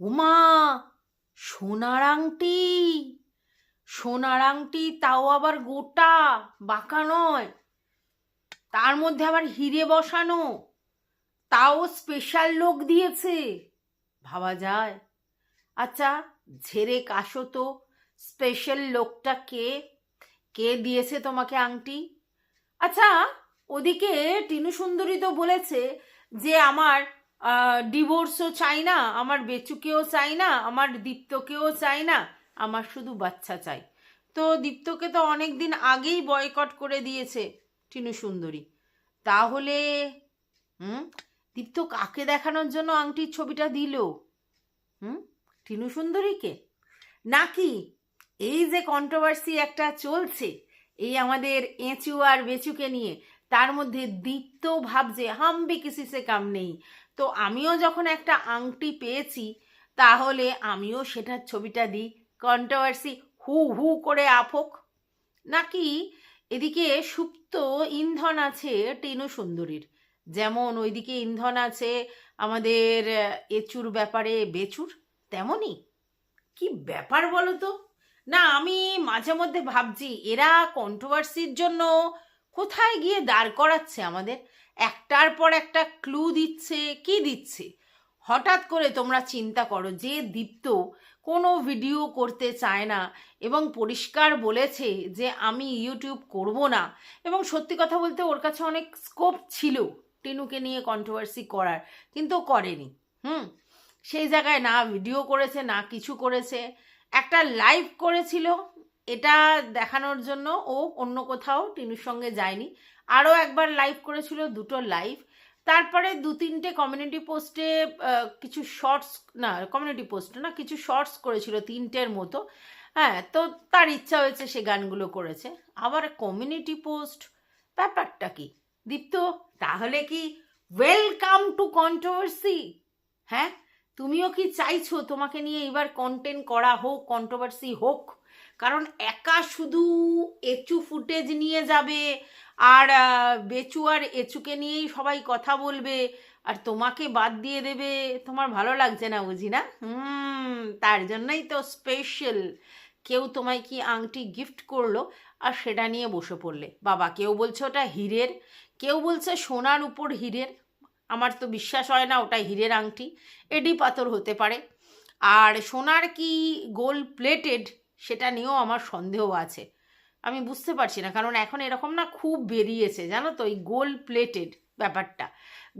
উমা, সোনার আংটি। সোনার আংটি তাও আবার গোটা, বাঁকা নয়। তার মধ্যে আবার হিরে বসানো। তাও স্পেশাল লোক দিয়েছে। ভাবা যায়। আচ্ছা ঝেড়ে কাশো তো স্পেশাল লোকটা কে? কে দিয়েছে তোমাকে আংটি? আচ্ছা ওদিকে টিনু সুন্দরী তো বলেছে যে আমার ডিভোর্সও চাই না, আমার বেচুকেও চাই না, আমার দীপ্তকেও চাই না, আমার শুধু বাচ্চা চাই। তো দীপ্তকে তো অনেক দিন আগেই বয়কট করে দিয়েছে টিনু সুন্দরী। তাহলে, হুম? দীপ্ত কাকে দেখানোর জন্য আংটির ছবিটা দিল? হুম? টিনু সুন্দরীকে? নাকি এই যে কন্ট্রোভার্সি একটা চলছে, এই আমাদের এঁচু আর বেচুকে নিয়ে, তার মধ্যে দীপ্ত ভাবছে হামবে কিসি সে কাম নেই। তো আমিও যখন একটা আংটি পেয়েছি, তাহলে আমিও সেটার ছবিটা দিই। কন্ট্রোভার্সি, হু হু করে আফোক নাকি এদিকে সুপ্ত ইন্ধন আছে টেনু সুন্দরীর। যেমন ওইদিকে ইন্ধন আছে আমাদের এচুর ব্যাপারে বেচুর, তেমনই। কি ব্যাপার বলো তো না, আমি মাঝে মধ্যে ভাবছি, এরা কন্ট্রোভার্সির জন্য কোথায় গিয়ে দাঁড় করাচ্ছে আমাদের? একটার পর একটা ক্লু দিচ্ছে, কি দিচ্ছে? হঠাৎ করে তোমরা চিন্তা করো, যে দীপ্ত কোনো ভিডিও করতে চায় না এবং পরিষ্কার বলেছে যে আমি ইউটিউব করব না। এবং সত্যি কথা বলতে ওর কাছে অনেক স্কোপ ছিল টিনুকে নিয়ে কন্ট্রোভার্সি করার, কিন্তু করেনি। হুম? সেই জায়গায় না ভিডিও করেছে, না কিছু করেছে। একটা লাইভ করেছিল, এটা দেখানোর জন্য ও অন্য কোথাও টিনুর সঙ্গে যায়নি। আরও একবার লাইভ করেছিল দুটো লাইভ তারপরে দু তিনটে কমিউনিটি পোস্টে কিছু শর্টস না কমিউনিটি পোস্ট না, কিছু শর্টস করেছিল তিনটের মতো। হ্যাঁ তো তার ইচ্ছা হয়েছে সে গানগুলো করেছে। আবার কমিউনিটি পোস্ট ব্যাপারটা কি? দীপ্ত, তাহলে কি ওয়েলকাম টু কন্ট্রোভার্সি হ্যাঁ তুমিও কি চাইছো তোমাকে নিয়ে এবার কন্টেন্ট করা হোক কন্ট্রোভার্সি হোক? কারণ একা শুধু এচু ফুটেজ নিয়ে যাবে, আর বেচু আর এচুকে নিয়েই সবাই কথা বলবে, আর তোমাকে বাদ দিয়ে দেবে, তোমার ভালো লাগছে না বুঝি না? হুম, তার জন্যই তো স্পেশাল কেউ তোমায় কি আংটি গিফট করল, আর সেটা নিয়ে বসে পড়লে। বাবা, কেউ বলছে ওটা হীরের, কেউ বলছে সোনার উপর হীরের। আমার তো বিশ্বাস হয় না ওটা হীরের আংটি। এডি পাথর হতে পারে। আর সোনার কি গোল প্লেটেড সেটা নিয়েও আমার সন্দেহ আছে। আমি বুঝতে পারছি না, কারণ এখন এরকম না খুব বেরিয়েছে, জানো তো, এই গোল প্লেটেড ব্যাপারটা।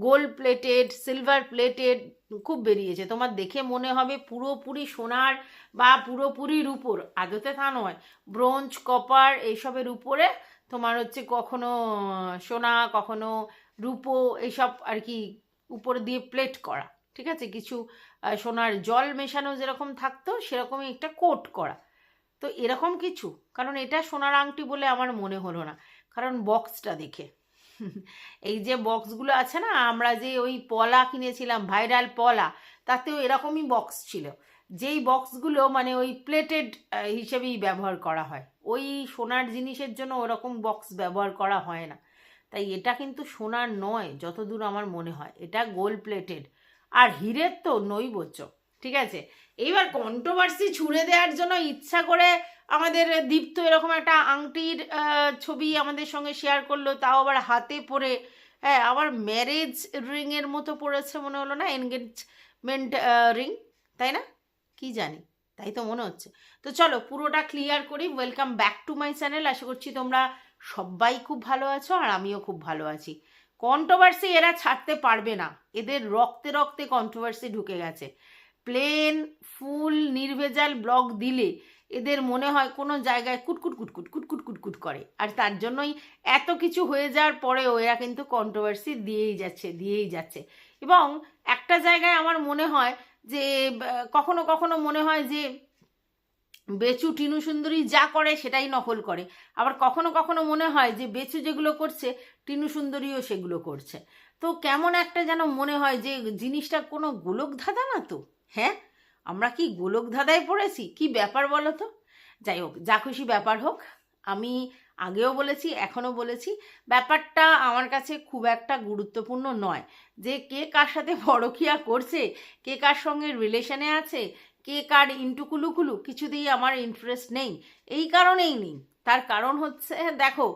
গোল প্লেটেড সিলভার প্লেটেড খুব বেরিয়েছে। তোমার দেখে মনে হবে পুরোপুরি সোনার বা পুরোপুরি রূপোর, আদতে তা নয় ব্রোঞ্জ কপার এইসবের উপরে তোমার হচ্ছে কখনো সোনা, কখনো রূপো এইসব আর কি উপর দিয়ে প্লেট করা, ঠিক আছে? কিছু সোনার জল মেশানো যেরকম থাকতো, সেরকমই একটা কোট করা। তো এরকম কিছু? কারণ এটা সোনার আংটি বলে আমার মনে হলো না। কারণ বক্সটা দেখে। এই যে বক্সগুলো আছে না, আমরা যে ওই পলা কিনেছিলাম, ভাইরাল পলা, তাতেও এরকমই বক্স ছিল। যেই বক্সগুলো মানে ওই প্লেটেড হিসেবেই ব্যবহার করা হয়। ওই সোনার জিনিসের জন্য ওরকম বক্স ব্যবহার করা হয় না। তাই এটা কিন্তু সোনার নয়, যতদূর আমার মনে হয়। এটা গোল্ড প্লেটেড। আর হীরের তো নৈবচ্য, ঠিক আছে? এইবার কন্ট্রোভার্সি ছুড়ে দেওয়ার জন্য ইচ্ছা করে আমাদের দীপ্ত এরকম একটা আংটির ছবি আমাদের সঙ্গে শেয়ার করল, তাও আবার হাতে পরে হ্যাঁ আবার ম্যারেজ রিংয়ের মতো পড়েছে মনে হলো না এনগেজমেন্ট রিং তাই না? কি জানি, তাই তো মনে হচ্ছে। তো চলো পুরোটা ক্লিয়ার করি welcome back to my channel আশা করছি তোমরা সবাই খুব ভালো আছো আর আমিও খুব ভালো আছি। কন্ট্রোভার্সি এরা ছাড়তে পারবে না, এদের রক্তে রক্তে কন্ট্রোভার্সি ঢুকে গেছে। প্লেন, ফুল, নির্ভেজাল ব্লগ দিলে এদের মনে হয় কোনো জায়গায় কুটকুট কুটকুট কুটকুট কুটকুট করে। আর তার জন্যই এত কিছু হয়ে যাওয়ার পরেও এরা কিন্তু কন্ট্রোভার্সি দিয়েই যাচ্ছে দিয়েই যাচ্ছে। এবং একটা জায়গায় আমার মনে হয় যে কখনো কখনো মনে হয় যে, বেচু টিনু সুন্দরী যা করে সেটাই নকল করে। আবার কখনো কখনো মনে হয় যে, বেচু যেগুলো করছে, টিনু সুন্দরীও সেগুলো করছে। তো কেমন একটা যেন মনে হয় যে, জিনিসটা কোনো গোলক ধাঁধা না তো? হ্যাঁ আমরা কি গোলক ধাঁধায় পড়েছি? কি ব্যাপার বলো তো? যাই হোক, যা খুশি ব্যাপার হোক, আমি আগেও বলেছি, এখনও বলেছি, ব্যাপারটা আমার কাছে খুব একটা গুরুত্বপূর্ণ নয়। যে কে কার সাথে পরকিয়া করছে, কে কার সঙ্গে রিলেশনে আছে, কে কার ইন্টুকুলুকুলু কিছুতেই আমার ইন্টারেস্ট নেই, এই কারণেই নেই। তার কারণ হচ্ছে, দেখো,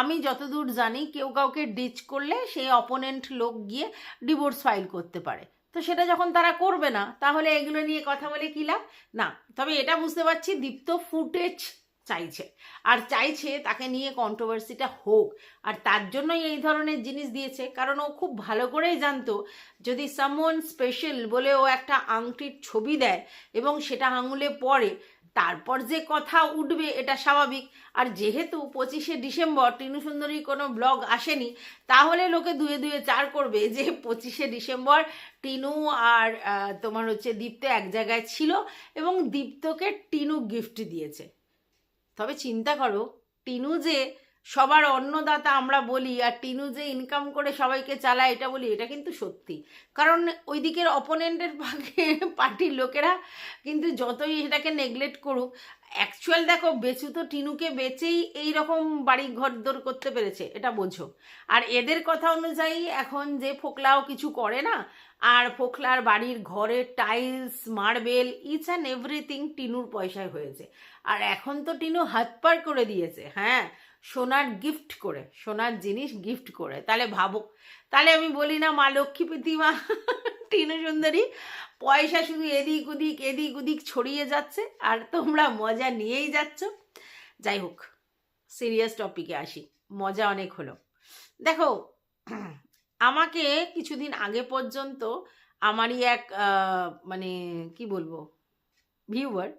আমি যতদূর জানি, কেউ কাউকে ডিচ করলে সেই অপোনেন্ট লোক গিয়ে ডিভোর্স ফাইল করতে পারে। তো সেটা যখন তারা করবে না, তাহলে এগুলো নিয়ে কথা বলে কি লাভ? না, তবে এটা বুঝতে পারছি দীপ্ত ফুটেজ চাইছে। আর চাইছে তাকে নিয়ে কন্ট্রোভার্সিটা হোক। আর তার জন্যই এই ধরনের জিনিস দিয়েছে। কারণ ও খুব ভালো করেই জানতো, যদি সামন স্পেশাল বলে ও একটা আংটির ছবি দেয় এবং সেটা আঙুলে পড়ে তারপর যে কথা উঠবে এটা স্বাভাবিক। আর যেহেতু পঁচিশে ডিসেম্বর, টিনু সুন্দরীর কোনো ব্লগ আসেনি, তাহলে লোকে দুয়ে দুয়ে চার করবে যে পঁচিশে ডিসেম্বর টিনু আর তোমার হচ্ছে দীপ্ত এক জায়গায় ছিল এবং দীপ্তকে টিনু গিফট দিয়েছে। তবে চিন্তা করো, টিনু যে সবার অন্নদাতা আমরা বলি, আর টিনু যে ইনকাম করে সবাইকে চালায়, এটা বলি, এটা কিন্তু সত্যি। কারণ ওই দিকের অপোনেন্টের ভাগে পার্টির লোকেরা কিন্তু যতই এটাকে নেগলেক্ট করুক অ্যাকচুয়াল দেখো, বেচু তো টিনুকে বেচেই এই রকম বাড়ি ঘর দৌড় করতে পেরেছে, এটা বোঝো। আর এদের কথা অনুযায়ী এখন যে ফোকলাও কিছু করে না, আর ফোকলার বাড়ির ঘরের tiles marble each and everything টিনুর পয়সায় হয়েছে। আর এখন তো টিনু হাত পার করে দিয়েছে হ্যাঁ? সোনার গিফট করে, সোনার জিনিস গিফট করে। তাহলে ভাবো, তাহলে আমি বলি না মা লক্ষ্মী প্রতিমা, টিনু সুন্দরী, পয়সা শুধু এদিক ওদিক এদিক ওদিক ছড়িয়ে যাচ্ছে আর তোমরা মজা নিয়েই যাচ্ছ। যাই হোক সিরিয়াস টপিকে আসি, মজা অনেক হলো। দেখো, আমাকে কিছুদিন আগে পর্যন্ত আমারই এক মানে কি বলব ভিউয়ার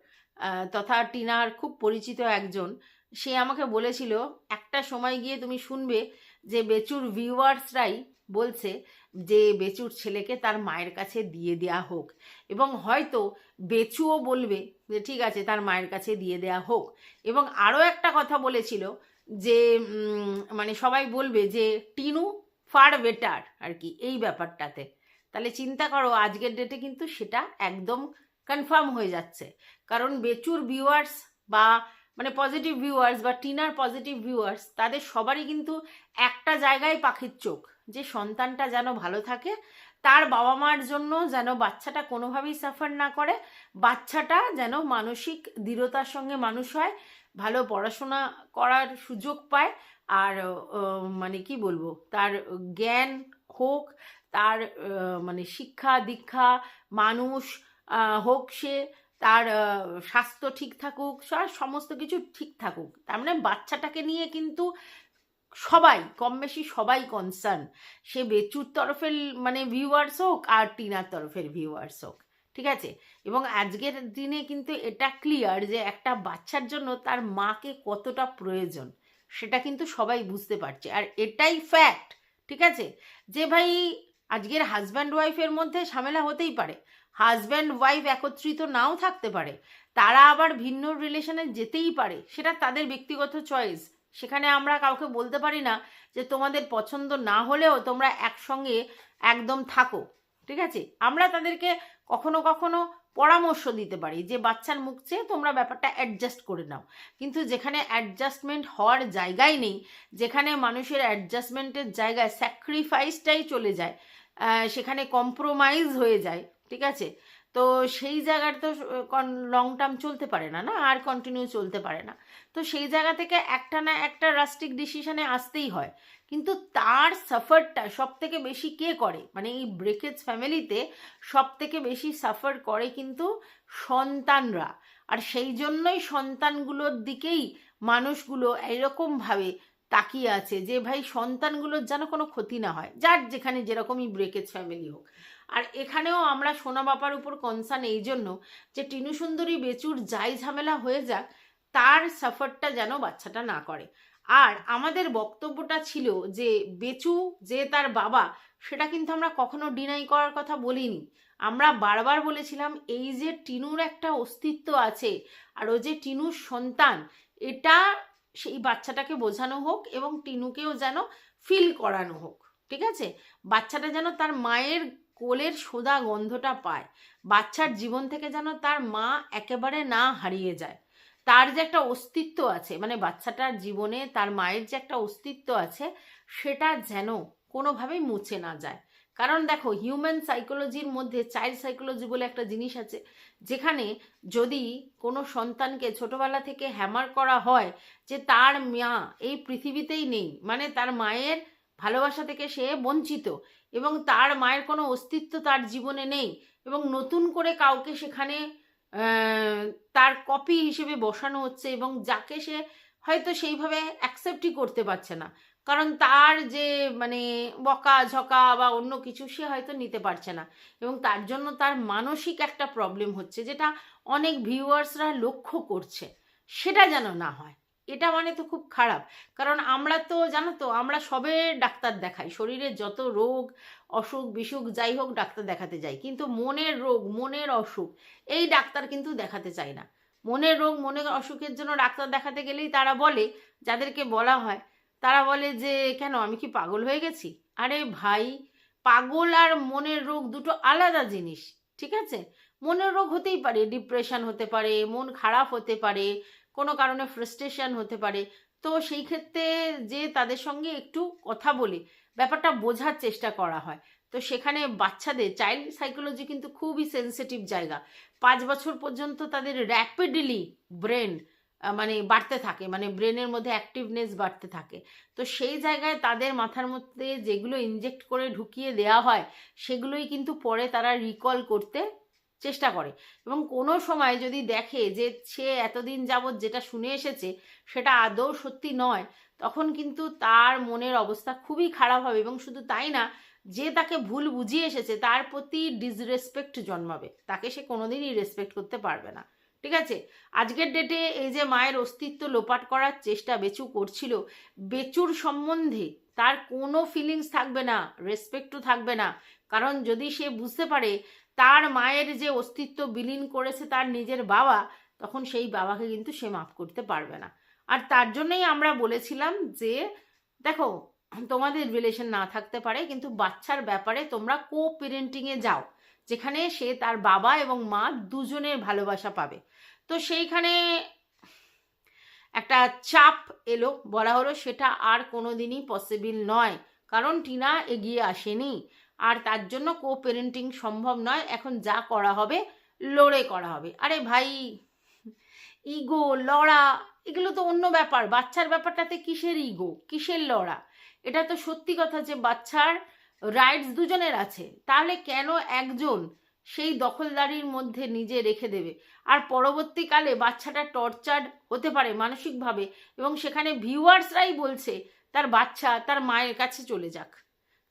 তথা টিনার খুব পরিচিত একজন সে আমাকে বলেছিল, একটা সময় গিয়ে তুমি শুনবে যে বেচুর ভিউয়ার্সরাই বলছে যে বেচুর ছেলেকে তার মায়ের কাছে দিয়ে দেয়া হোক। এবং হয়তো বেচুও বলবে যে, ঠিক আছে, তার মায়ের কাছে দিয়ে দেয়া হোক। এবং আরও একটা কথা বলেছিল যে মানে সবাই বলবে যে, টিনু ফার বেটার আর কি, এই ব্যাপারটাতে। তাহলে চিন্তা করো, আজকের ডেটে কিন্তু সেটা একদম কনফার্ম হয়ে যাচ্ছে। কারণ বেচুর ভিউয়ার্স বা মানে পজিটিভ ভিউয়ার্স বা টিনার পজিটিভ ভিউয়ার্স তাদের সবারই কিন্তু একটা জায়গায় পাখির চোখ, যে সন্তানটা যেন ভালো থাকে, তার বাবা মার জন্য যেন বাচ্চাটা কোনোভাবেই সাফার না করে, বাচ্চাটা যেন মানসিক দৃঢ়তার সঙ্গে মানুষ হয়, ভালো পড়াশোনা করার সুযোগ পায়, আর মানে কি বলব, তার জ্ঞান হোক, তার মানে শিক্ষা দীক্ষা মানুষ হোক সে তার স্বাস্থ্য ঠিক থাকুক সমস্ত কিছু ঠিক থাকুক। তার মানে বাচ্চাটাকে নিয়ে কিন্তু সবাই, কম বেশি সবাই কনসার্ন সে বেচুর তরফের মানে ভিউয়ার্স হোক আর টিনার তরফের ভিউয়ার্স হোক, ঠিক আছে? এবং আজকের দিনে কিন্তু এটা ক্লিয়ার যে একটা বাচ্চার জন্য তার মাকে কতটা প্রয়োজন, সেটা কিন্তু সবাই বুঝতে পারছে। আর এটাই ফ্যাক্ট ঠিক আছে? যে ভাই, আজকের হাজব্যান্ড ওয়াইফের মধ্যে ঝামেলা হতেই পারে। হাজব্যান্ড ওয়াইফ একত্রিত নাও থাকতে পারে, তারা আবার ভিন্ন রিলেশনে যেতেই পারে, সেটা তাদের ব্যক্তিগত চয়েস। সেখানে আমরা কাউকে বলতে পারি না যে তোমাদের পছন্দ না হলেও তোমরা একসঙ্গে একদম থাকো, ঠিক আছে? আমরা তাদেরকে কখনো কখনো পরামর্শ দিতে পারি যে বাচ্চার মুখ চেয়ে তোমরা ব্যাপারটা অ্যাডজাস্ট করে নাও। কিন্তু যেখানে অ্যাডজাস্টমেন্ট হওয়ার জায়গাই নেই, যেখানে মানুষের অ্যাডজাস্টমেন্টের জায়গায় স্যাক্রিফাইসটাই চলে যায় সেখানে কম্প্রোমাইজ হয়ে যায় ঠিক আছে? তো সেই জায়গার তো লং টার্ম চলতে পারে না না? আর কন্টিনিউ চলতে পারে না। তো সেই জায়গা থেকে একটা না একটা রাস্টিক ডিসিশনে আসতেই হয়। কিন্তু তার সাফারটা সব থেকে বেশি কে করে? মানে এই ব্রেকেজ ফ্যামিলিতে সব থেকে বেশি সাফার করে কিন্তু সন্তানরা। আর সেই জন্যই সন্তানগুলোর দিকেই মানুষগুলো এরকমভাবে তাকিয়ে আছে যে, ভাই, সন্তানগুলোর যেন কোনো ক্ষতি না হয়। যার যেখানে যেরকমই ব্রেকেজ ফ্যামিলি হোক। আর এখানেও আমরা সোনা বাপার উপর কনসার্ন এই জন্য যে টিনু সুন্দরী বেচুর যাই ঝামেলা হয়ে যাক, তার সাফারটা যেন বাচ্চাটা না করে। আর আমাদের বক্তব্যটা ছিল যে বেচু যে তার বাবা, সেটা কিন্তু আমরা কখনো ডিনাই করার কথা বলিনি। আমরা বারবার বলেছিলাম, এই যে টিনুর একটা অস্তিত্ব আছে আর ও যে টিনুর সন্তান, এটা সেই বাচ্চাটাকে বোঝানো হোক এবং টিনুকেও যেন ফিল করানো হোক, ঠিক আছে? বাচ্চাটা যেন তার মায়ের কোলের সোদা গন্ধটা পায়। বাচ্চার জীবন থেকে যেন তার মা একেবারে না হারিয়ে যায়। তার যে একটা অস্তিত্ব আছে মানে বাচ্চাটার জীবনে তার মায়ের যে একটা অস্তিত্ব আছে, সেটা যেন কোনোভাবেই মুছে না যায়। কারণ দেখো হিউম্যান সাইকোলজির মধ্যে চাইল্ড সাইকোলজি বলে একটা জিনিস আছে, যেখানে যদি কোনো সন্তানকে ছোটবেলা থেকে হ্যামার করা হয় যে তার মা এই পৃথিবীতেই নেই মানে তার মায়ের ভালোবাসা থেকে সে বঞ্চিত এবং তার মায়ের কোনো অস্তিত্ব তার জীবনে নেই এবং নতুন করে কাউকে সেখানে তার কপি হিসেবে বসানো হচ্ছে এবং যাকে সে হয়তো সেইভাবে অ্যাকসেপ্টই করতে পারছে না। কারণ তার যে মানে বকা ঝকা বা অন্য কিছু সে হয়তো নিতে পারছে না। এবং তার জন্য তার মানসিক একটা প্রবলেম হচ্ছে যেটা অনেক ভিউয়ার্সরা লক্ষ্য করছে। সেটা যেন না হয়। এটা মানে তো খুব খারাপ। কারণ আমরা তো, জানো তো, আমরা সবে ডাক্তার দেখাই। শরীরের যত রোগ, অসুখ, বিসুখ যাই হোক, ডাক্তার দেখাতে যাই। কিন্তু মনের রোগ, মনের অসুখ, এই ডাক্তার কিন্তু দেখাতে চায় না। মনের রোগ, মনের অসুখের জন্য ডাক্তার দেখাতে গেলেই তারা বলে, যাদেরকে বলা হয়, তারা বলে যে, কেন, আমি কি পাগল হয়ে গেছি? আরে ভাই, পাগল আর মনের রোগ দুটো আলাদা জিনিস, ঠিক আছে? মনের রোগ হতেই পারে ডিপ্রেশন হতে পারে, মন খারাপ হতে পারে কোনো কারণে ফ্রাস্ট্রেশন হতে পারে। তো সেই ক্ষেত্রে যে তাদের সঙ্গে একটু কথা বলে ব্যাপারটা বোঝার চেষ্টা করা হয়। তো সেখানে বাচ্চাদের চাইল্ড সাইকোলজি কিন্তু খুবই সেন্সিটিভ জায়গা। পাঁচ বছর পর্যন্ত তাদের র্যাপিডলি ব্রেন মানে বাড়তে থাকে মানে ব্রেনের মধ্যে অ্যাক্টিভনেস বাড়তে থাকে। তো সেই জায়গায় তাদের মাথার মধ্যে যেগুলো ইনজেক্ট করে ঢুকিয়ে দেওয়া হয়, সেগুলোই কিন্তু পরে তারা রিকল করতে চেষ্টা করে। এবং কোনো সময় যদি দেখে যে সে এতদিন যাবৎ যেটা শুনে এসেছে সেটা আদৌ সত্যি নয়, তখন কিন্তু তার মনের অবস্থা খুবই খারাপ হবে এবং শুধু তাই না, যে তাকে ভুল বুঝিয়ে এসেছে তার প্রতি ডিসরেসপেক্ট জন্মাবে। তাকে সে কোনোদিনই রেসপেক্ট করতে পারবে না। ঠিক আছে? আজকের ডেটে এই যে মায়ের অস্তিত্ব লোপাট করার চেষ্টা বেচু করছিল, বেচুর সম্বন্ধে তার কোনো ফিলিংস থাকবে না রেসপেক্টও থাকবে না। কারণ যদি সে বুঝতে পারে তার মায়ের যে অস্তিত্ব বিলীন করেছে তার নিজের বাবা, তখন সেই বাবাকে কিন্তু সে মাফ করতে পারবে না। আর তার জন্যই আমরা বলেছিলাম যে, দেখো, তোমাদের রিলেশন না থাকতে পারে, কিন্তু বাচ্চার ব্যাপারে তোমরা কো পেরেন্টিংয়ে যাও, যেখানে সে তার বাবা এবং মা দুজনের ভালোবাসা পাবে। তো সেইখানে একটা চাপ এলো, বলা হলো সেটা আর কোনোদিনই পসিবল নয়, কারণ টিনা এগিয়ে আসেনি। আর তার জন্য কো পেরেন্টিং সম্ভব নয়। এখন যা করা হবে, লড়ে করা হবে। আরে ভাই ইগো লড়া, এগুলো তো অন্য ব্যাপার। বাচ্চার ব্যাপারটাতে কিসের ইগো কিসের লড়া? এটা তো সত্যি কথা যে বাচ্চার রাইটস দুজনের আছে। তাহলে কেন একজন সেই দখলদারির মধ্যে নিজে রেখে দেবে? আর পরবর্তীকালে বাচ্চাটা টর্চার্ড হতে পারে মানসিকভাবে এবং সেখানে ভিউয়ার্সরাই বলছে, তার বাচ্চা তার মায়ের কাছে চলে যাক।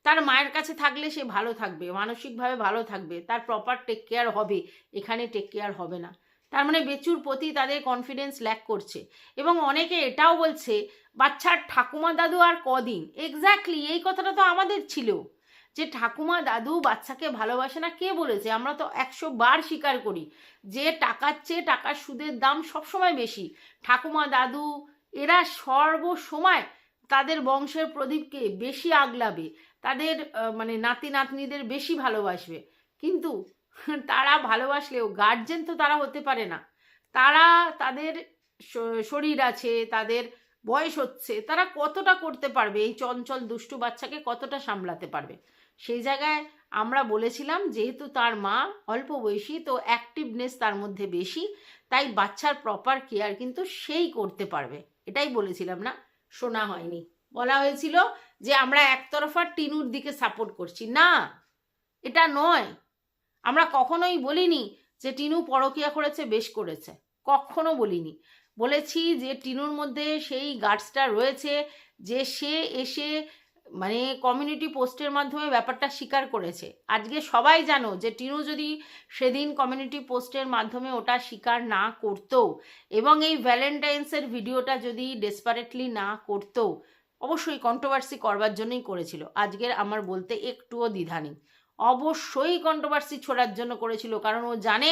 তার মায়ের কাছে থাকলে সে ভালো থাকবে, মানসিকভাবে ভালো থাকবে, তার প্রপার টেক কেয়ার হবে, এখানে টেক কেয়ার হবে না। তার মানে বেচুর প্রতি তাদের কনফিডেন্স ল্যাক করছে। এবং অনেকে এটাও বলছে, বাচ্চার ঠাকুমা দাদু আর কদিন? এক্স্যাক্টলি এই কথাটা তো আমাদের ছিল। যে ঠাকুমা দাদু বাচ্চাকে ভালোবাসে না, কে বলেছে? আমরা তো একশো বার স্বীকার করি, যে টাকার চেয়ে টাকার সুদের দাম সবসময় বেশি। ঠাকুমা দাদু, এরা সর্বসময় তাদের বংশের প্রদীপকে বেশি আগলাবে। তাদের মানে নাতি নাতনিদের বেশি ভালোবাসবে। কিন্তু তারা ভালোবাসলেও গার্জেন তো তারা হতে পারে না। তারা তাদের শরীর আছে, তাদের বয়স হচ্ছে, তারা কতটা করতে পারবে, এই চঞ্চল দুষ্টু বাচ্চাকে কতটা সামলাতে পারবে? সেই জায়গায় আমরা বলেছিলাম, যেহেতু তার মা অল্প বয়সী, তো অ্যাক্টিভনেস তার মধ্যে বেশি, তাই বাচ্চার প্রপার কেয়ার কিন্তু সেই করতে পারবে। এটাই বলেছিলাম না? শোনা হয়নি। বলা হয়েছিল যে আমরা একতরফা টিনুর দিকে সাপোর্ট করছি। না, এটা নয়। আমরা কখনোই বলিনি যে টিনু পরকিয়া করেছে, বেশ করেছে। কখনো বলিনি। বলেছি যে টিনুর মধ্যে সেই গার্ডসটা রয়েছে যে সে এসে মানে কমিউনিটি পোস্টের মাধ্যমে ব্যাপারটা স্বীকার করেছে। আজকে সবাই জানো যে টিনু যদি সেদিন কমিউনিটি পোস্টের মাধ্যমে ওটা স্বীকার না করতো এবং এই ভ্যালেন্টাইন্সের ভিডিওটা যদি ডেসপারেটলি না করতো অবশ্যই কন্ট্রোভার্সি করবার জন্যই করেছিল। আজকের আমার বলতে একটুও দ্বিধা নেই। অবশ্যই কন্ট্রোভার্সি ছোড়ার জন্য করেছিল, কারণ ও জানে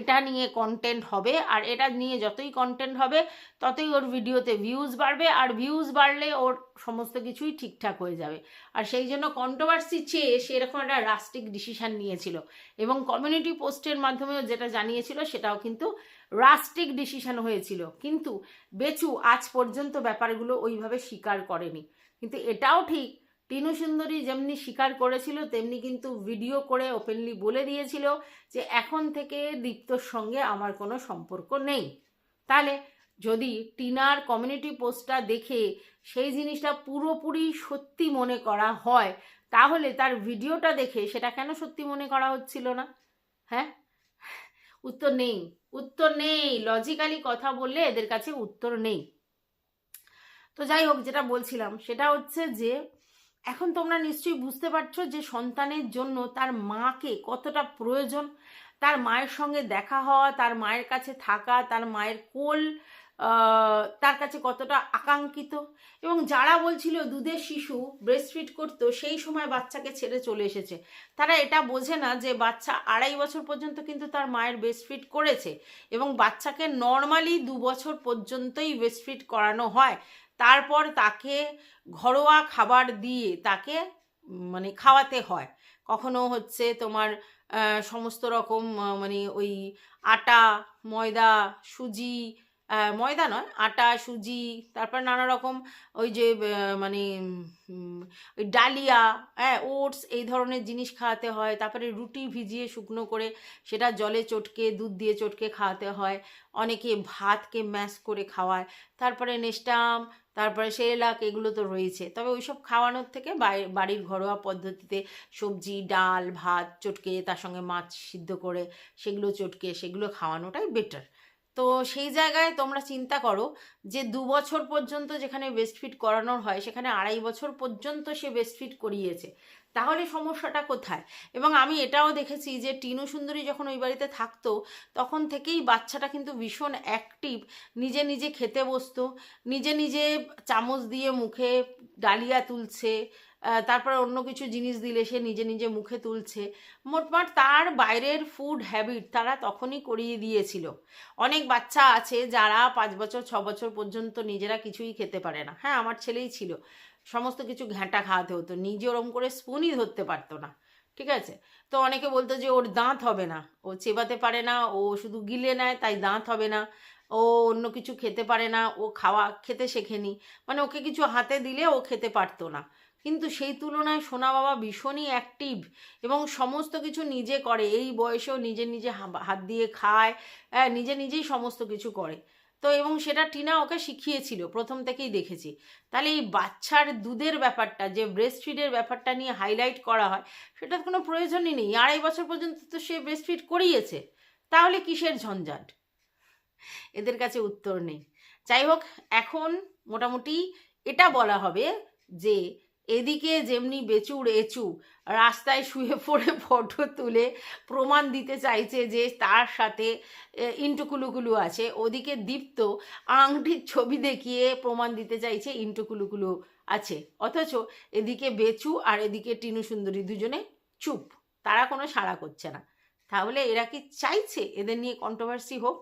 এটা নিয়ে কন্টেন্ট হবে, আর এটা নিয়ে যতই কন্টেন্ট হবে, ততই ওর ভিডিওতে ভিউজ বাড়বে, আর ভিউজ বাড়লে ওর সমস্ত কিছুই ঠিকঠাক হয়ে যাবে। আর সেই জন্য কন্ট্রোভার্সি চেয়ে সে এরকম একটা রাস্টিক ডিসিশান নিয়েছিল এবং কমিউনিটি পোস্টের মাধ্যমেও যেটা জানিয়েছিল, সেটাও কিন্তু রাস্টিক ডিসিশন হয়েছিল। কিন্তু বেচু আজ পর্যন্ত ব্যাপারগুলো ওইভাবে স্বীকার করেনি। কিন্তু এটাও ঠিক, টিনু সুন্দরী যেমনি স্বীকার করেছিল, তেমনি কিন্তু ভিডিও করে ওপেনলি বলে দিয়েছিল যে এখন থেকে দীপ্তর সঙ্গে আমার কোনো সম্পর্ক নেই। তাহলে যদি টিনার কমিউনিটি পোস্টটা দেখে সেই জিনিসটা পুরোপুরি সত্যি মনে করা হয়, তাহলে তার ভিডিওটা দেখে সেটা কেন সত্যি মনে করা হচ্ছিল না? হ্যাঁ? উত্তর নেই। উত্তর নেই। লজিক্যালি কথা বললে এদের কাছে উত্তর নেই। তো যাই হোক, যেটা বলছিলাম, সেটা হচ্ছে যে, এখন তোমরা নিশ্চয়ই বুঝতে পারছ যে সন্তানের জন্য তার মাকে কতটা প্রয়োজন। তার মায়ের সঙ্গে দেখা হওয়া, তার মায়ের কাছে থাকা, তার মায়ের কোল তার কাছে কতটা আকাঙ্ক্ষিত। এবং যারা বলছিল দুধের শিশু ব্রেস্ট ফিড করতো, সেই সময় বাচ্চাকে ছেড়ে চলে এসেছে। তারা এটা বোঝে না যে বাচ্চা আড়াই বছর পর্যন্ত কিন্তু তার মায়ের ব্রেস্ট ফিড করেছে এবং বাচ্চাকে নর্মালি দু বছর পর্যন্তই ব্রেস্ট ফিড করানো হয়। তারপর তাকে ঘরোয়া খাবার দিয়ে তাকে মানে খাওয়াতে হয়। কখনো হচ্ছে তোমার সমস্ত রকম মানে ওই আটা, ময়দা, সুজি ময়দা নয়, আটা, সুজি, তারপর নানা রকম ওই যে মানে ওই ডালিয়া হ্যাঁ ওটস এই ধরনের জিনিস খাওয়াতে হয়। তারপরে রুটি ভিজিয়ে শুকনো করে সেটা জলে চটকে, দুধ দিয়ে চটকে খাওয়াতে হয়। অনেকে ভাতকে ম্যাশ করে খাওয়ায়। তারপরে নেস্টাম, তারপরে সেরেলাক, এগুলো তো রয়েছে। তবে ওইসব খাওয়ানোর থেকে বাড়ির ঘরোয়া পদ্ধতিতে সবজি, ডাল, ভাত চটকে তার সঙ্গে মাছ সিদ্ধ করে সেগুলো চটকে সেগুলো খাওয়ানোটাই বেটার তো সেই জায়গায় তোমরা চিন্তা করো যে দু বছর পর্যন্ত যেখানে বেস্টফিট করানোর হয়, সেখানে আড়াই বছর পর্যন্ত সে বেস্টফিট করিয়েছে। তাহলে সমস্যাটা কোথায়? এবং আমি এটাও দেখেছি যে টিনু সুন্দরী যখন ওই বাড়িতে থাকতো, তখন থেকেই বাচ্চাটা কিন্তু ভীষণ অ্যাক্টিভ নিজে নিজে খেতে বসতো, নিজে নিজে চামচ দিয়ে মুখে ডালিয়া তুলছে তারপরে অন্য কিছু জিনিস দিলে সে নিজে নিজে মুখে তুলছে। মোটমাট তার বাইরের ফুড হ্যাবিট তারা তখনই করিয়ে দিয়েছিল। অনেক বাচ্চা আছে যারা পাঁচ বছর, ছ বছর পর্যন্ত নিজেরা কিছুই খেতে পারে না। হ্যাঁ আমার ছেলেই ছিল। সমস্ত কিছু ঘ্যাঁটা খাওয়াতে হতো, নিজে ওরম করে স্পুনই ধরতে পারতো না। ঠিক আছে? তো অনেকে বলতো যে, ওর দাঁত হবে না। ও চেবাতে পারে না, ও শুধু গিলে নেয়, তাই দাঁত হবে না। ও অন্য কিছু খেতে পারে না, ও খাওয়া খেতে শেখেনি। মানে ওকে কিছু হাতে দিলে ও খেতে পারতো না। কিন্তু সেই তুলনায় সোনা বাবা ভীষণই অ্যাক্টিভ এবং সমস্ত কিছু নিজে করে। এই বয়সেও নিজে নিজে হাত দিয়ে খায় নিজে নিজেই সমস্ত কিছু করে। তো এবং সেটা টিনা ওকে শিখিয়েছিল, প্রথম থেকেই দেখেছি। তাহলে এই বাচ্চার দুধের ব্যাপারটা, যে ব্রেস্ট ফিডের ব্যাপারটা নিয়ে হাইলাইট করা হয়, সেটার কোনো প্রয়োজনই নেই। আড়াই বছর পর্যন্ত তো সে ব্রেস্ট ফিড করিয়েছে। তাহলে কিসের ঝঞ্ঝাট? এদের কাছে উত্তর নেই। যাই হোক, এখন মোটামুটি এটা বলা হবে যে, এদিকে যেমনি বেচুর এচু রাস্তায় শুয়ে পড়ে ফটো তুলে প্রমাণ দিতে চাইছে যে তার সাথে ইন্টুকুলুকুলু আছে, ওদিকে দীপ্ত আংটির ছবি দেখিয়ে প্রমাণ দিতে চাইছে ইন্টুকুলুকুলু আছে। অথচ এদিকে বেচু আর এদিকে টিনু সুন্দরী দুজনে চুপ, তারা কোনো সাড়া করছে না। তাহলে এরা কি চাইছে? এদের নিয়ে কন্ট্রোভার্সি হোক।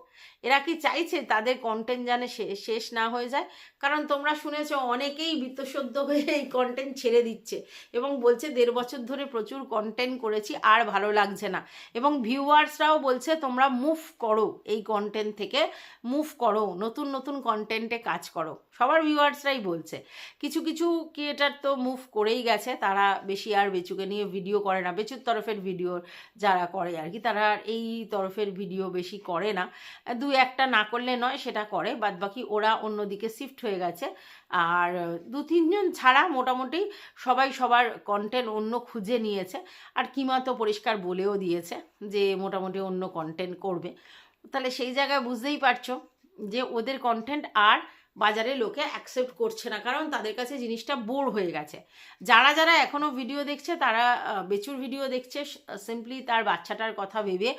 এরা কি চাইছে তাদের কন্টেন্ট যেন শেষ না হয়ে যায়? কারণ তোমরা শুনেছো অনেকেই বিত্তসদ্য হয়ে এই কন্টেন্ট ছেড়ে দিচ্ছে এবং বলছে দেড় বছর ধরে প্রচুর কন্টেন্ট করেছি, আর ভালো লাগছে না। এবং ভিউয়ার্সরাও বলছে তোমরা মুভ করো এই কন্টেন্ট থেকে মুভ করো, নতুন নতুন কন্টেন্টে কাজ করো। সবার ভিউয়ার্সরাই বলছে। কিছু কিছু ক্রিয়েটার তো মুভ করেই গেছে, তারা বেশি আর বেচুকে নিয়ে ভিডিও করে না, বেচুর তরফের ভিডিও যারা করে আর কি, তারা এই তরফের ভিডিও বেশি করে না। দু একটা না করলে নয়, সেটা করে। বাদ বাকি ওরা অন্যদিকে শিফট হয়ে গেছে। আর দু তিনজন ছাড়া মোটামুটি সবাই সবার কন্টেন্ট অন্য খুঁজে নিয়েছে। আর কিমা তো পরিষ্কার বলেও দিয়েছে যে মোটামুটি অন্য কন্টেন্ট করবে। তাহলে সেই জায়গায় বুঝতেই পারছ যে ওদের কন্টেন্ট আর বাজারে লোকে অ্যাকসেপ্ট করছে না, কারণ তাদের কাছে জিনিসটা বোর হয়ে গেছে। যারা যারা এখনও ভিডিও দেখছে, তারা বেচুর ভিডিও দেখছে সিম্পলি তার বাচ্চাটার কথা ভেবে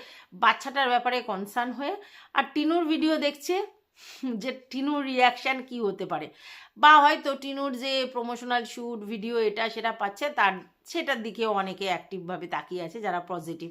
বাচ্চাটার ব্যাপারে কনসার্ন হয়ে। আর টিনুর ভিডিও দেখছে, যে টিনুর রিয়াকশান কি হতে পারে। বা হয়তো টিনুর যে প্রমোশনাল শ্যুট ভিডিও এটা সেটা পাচ্ছে, তার, সেটার দিকেও অনেকে অ্যাক্টিভভাবে তাকিয়ে আছে, যারা পজিটিভ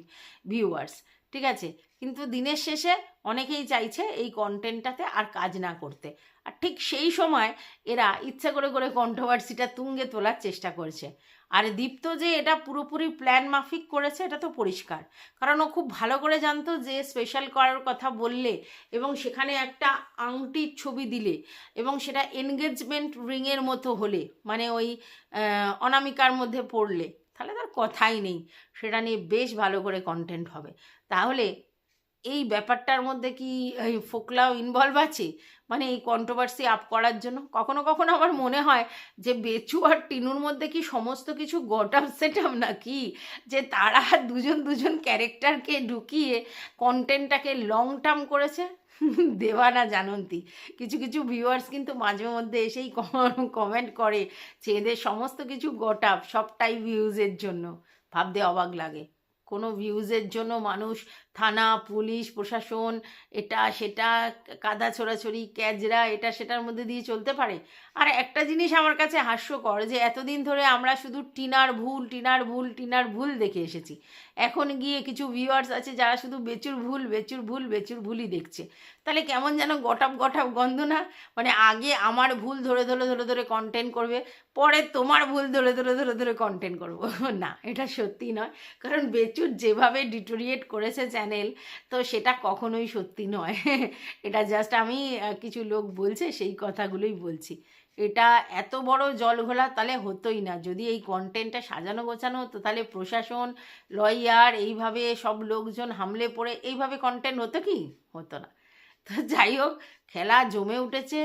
ভিউয়ার্স ঠিক আছে? কিন্তু দিনের শেষে অনেকেই চাইছে এই কন্টেন্টটাতে আর কাজ না করতে। আর ঠিক সেই সময় এরা ইচ্ছা করে করে কন্ট্রোভার্সিটা তুঙ্গে তোলার চেষ্টা করছে। আর দীপ্ত যে এটা পুরোপুরি প্ল্যান মাফিক করেছে, এটা তো পরিষ্কার। কারণ ও খুব ভালো করে জানতো যে স্পেশাল করার কথা বললে এবং সেখানে একটা আংটির ছবি দিলে এবং সেটা এনগেজমেন্ট রিংয়ের মতো হলে মানে ওই অনামিকার মধ্যে পড়লে, তাহলে তার কথাই নেই। সেটা নিয়ে বেশ ভালো করে কন্টেন্ট হবে। তাহলে এই ব্যাপারটার মধ্যে কি ফোকলাও ইনভলভ আছে? মানে এই কন্ট্রোভার্সি আপ করার জন্য? কখনো কখনো আমার মনে হয় যে বেচু আর টিনুর মধ্যে কি সমস্ত কিছু গট আপ সেট আপ নাকি? যে তারা দুজন দুজন ক্যারেক্টারকে ঢুকিয়ে কন্টেন্টটাকে লং টার্ম করেছে? দেওয়ানা জানন্তি। কিছু কিছু ভিউয়ার্স কিন্তু মাঝে মধ্যে এসেই কমেন্ট করে যে এদের সমস্ত কিছু গট আপ সবটাই ভিউজের জন্য। ভাবতে অবাক লাগে। কোনো ভিউজের জন্য মানুষ থানা, পুলিশ, প্রশাসন, এটা, সেটা, কাদা, ছোড়াছড়ি ক্যাজরা এটা, সেটার মধ্যে দিয়ে চলতে পারে। আর একটা জিনিস আমার কাছে হাস্যকর যে, এতদিন ধরে আমরা শুধু টিনার ভুল টিনার ভুল টিনার ভুল দেখে এসেছি। এখন গিয়ে কিছু ভিউয়ার্স আছে যারা শুধু বেচুর ভুল বেচুর ভুল, বেচুর ভুলই দেখছে। তাহলে কেমন যেন গটাপ গটাপ গন্ধ না? মানে আগে আমার ভুল ধরে ধরে ধরে ধরে কন্টেন্ট করবে, পরে তোমার ভুল ধরে ধরে ধরে ধরে কন্টেন্ট করব। না, এটা সত্যি নয়। কারণ বেচুর যেভাবে ডিটোরিয়েট করেছে তো সেটা কখনোই সত্যি নয়। এটা জাস্ট আমি কিছু লোক বলছে, সেই কথাগুলোই বলছি। এটা এত বড় জল ঘোলা তাহলে হতোই না। যদি এই কন্টেন্টটা সাজানো গোছানো হতো, তাহলে প্রশাসন লয়ার এইভাবে সব লোকজন হামলে পড়ে, এইভাবে কন্টেন্ট হতো কি? হতো না। তো যাই হোক, খেলা জমে উঠেছে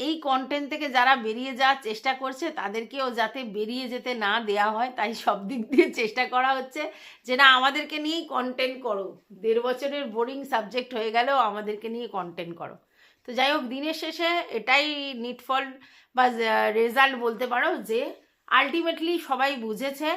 এই কন্টেন্ট থেকে যারা বেরিয়ে যাওয়ার চেষ্টা করছে, তাদেরকেও যাতে বেরিয়ে যেতে না দেয়া হয়, তাই সব দিক দিয়ে চেষ্টা করা হচ্ছে যে, না, আমাদেরকে নিয়েই কন্টেন্ট করো। দেড় বছরের বোরিং সাবজেক্ট হয়ে গেলেও আমাদেরকে নিয়ে কন্টেন্ট করো। তো যাই হোক, দিনের শেষে এটাই নিটফল বা রেজাল্ট বলতে পারো যে আলটিমেটলি সবাই বুঝেছে,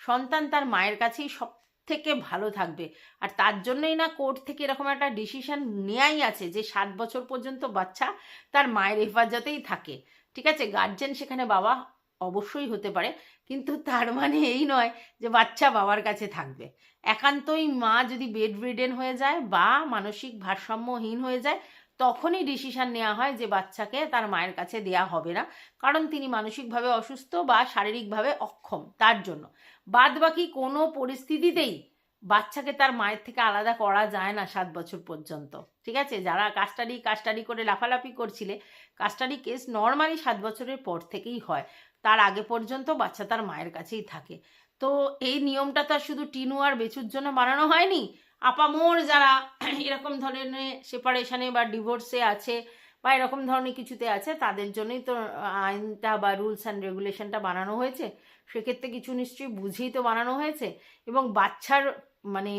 সন্তান তার মায়ের কাছেই সব থেকে ভালো থাকবে। আর তার জন্যই না কোর্ট থেকে এরকম একটা ডিসিশন নেয়াই আছে যে সাত বছর পর্যন্ত বাচ্চা তার মায়ের হেফাজতেই থাকে। ঠিক আছে? গার্জেন সেখানে বাবা অবশ্যই হতে পারে। কিন্তু তার মানে এই নয় যে বাচ্চা বাবার কাছে থাকবে। একান্তই মা যদি বেড রিডেন হয়ে যায় বা মানসিক ভারসাম্যহীন হয়ে যায়, তখনই ডিসিশান নেওয়া হয় যে বাচ্চাকে তার মায়ের কাছে দেয়া হবে না। কারণ তিনি মানসিকভাবে অসুস্থ বা শারীরিকভাবে অক্ষম তার জন্য। বাদ বাকি কোনো পরিস্থিতিতেই বাচ্চাকে তার মায়ের থেকে আলাদা করা যায় না সাত বছর পর্যন্ত। ঠিক আছে? যারা কাস্টাডি কাস্টাডি করে লাফালাফি করছিলে, কাস্টাডি কেস নর্মালি সাত বছরের পর থেকেই হয়। তার আগে পর্যন্ত বাচ্চা তার মায়ের কাছেই থাকে। তো এই নিয়মটা তো আর শুধু টিনু আর বেচুর জন্য বানানো হয়নি। আপামোর যারা এরকম ধরনের সেপারেশনে বা ডিভোর্সে আছে বা এরকম ধরনের কিছুতে আছে, তাদের জন্যই তো আইনটা বা রুলস অ্যান্ড রেগুলেশনটা বানানো হয়েছে। সেক্ষেত্রে কিছু নিশ্চয়ই বুঝেই তো বানানো হয়েছে। এবং বাচ্চার মানে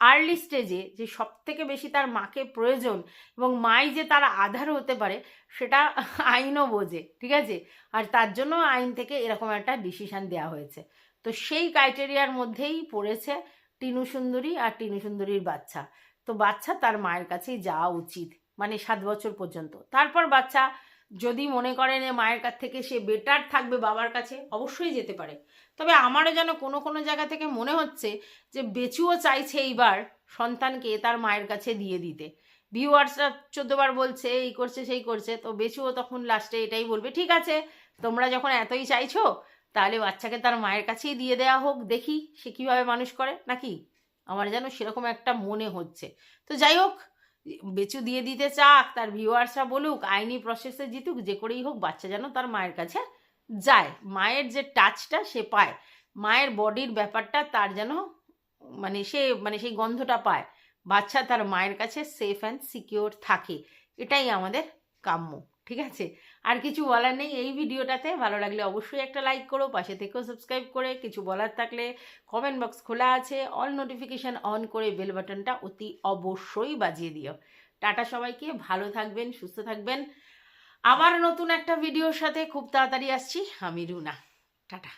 আর্লি স্টেজে যে সব থেকে বেশি তার মাকে প্রয়োজন এবং মাই যে তার আধার হতে পারে, সেটা আইনও বোঝে, ঠিক আছে? আর তার জন্য আইন থেকে এরকম একটা ডিসিশান দেওয়া হয়েছে। তো সেই ক্রাইটেরিয়ার মধ্যেই পড়েছে টিনু সুন্দরী আর টিনু সুন্দরীর বাচ্চা। তো বাচ্চা তার মায়ের কাছেই যাওয়া উচিত মানে সাত বছর পর্যন্ত। তারপর বাচ্চা যদি মনে করেন মায়ের কাছ থেকে সে বেটার থাকবে বাবার কাছে, অবশ্যই যেতে পারে। তবে আমারও যেন কোনো কোনো জায়গা থেকে মনে হচ্ছে যে বেচুও চাইছে এইবার সন্তানকে তার মায়ের কাছে দিয়ে দিতে। ভিউয়ার্সরা চোদ্দবার বলছে, এই করছে, সেই করছে, তো বেচুও তখন লাস্টে এটাই বলবে, ঠিক আছে, তোমরা যখন এতই চাইছো, তাহলে বাচ্চাকে তার মায়ের কাছেই দিয়ে দেওয়া হোক, দেখি সে কীভাবে মানুষ করে। নাকি? আমার যেন সেরকম একটা মনে হচ্ছে। তো যাই হোক বেচু দিয়ে দিতে চাক, তার ভিউয়ার্সরা বলুক, আইনি প্রসেসে জিতুক, যে করেই হোক, বাচ্চা যেন তার মায়ের কাছে যায়। মায়ের যে টাচটা, সে পায়। মায়ের বডির ব্যাপারটা তার যেন মানে সে মানে সেই গন্ধটা পায়। বাচ্চা তার মায়ের কাছে সেফ অ্যান্ড সিকিওর থাকে। এটাই আমাদের কাম্য, ঠিক আছে? আর কিছু বলার নেই, এই ভিডিওটাতে ভালো লাগলে অবশ্যই একটা লাইক করো, পাশে থেকেও সাবস্ক্রাইব করে, কিছু বলার থাকলে কমেন্ট বক্স খোলা আছে অল নোটিফিকেশান অন করে বেল বাটনটা অতি অবশ্যই বাজিয়ে দিও। টাটা সবাইকে, ভালো থাকবেন, সুস্থ থাকবেন। আবার নতুন একটা ভিডিওর সাথে খুব তাড়াতাড়ি আসছি, আমি রুনা। টাটা।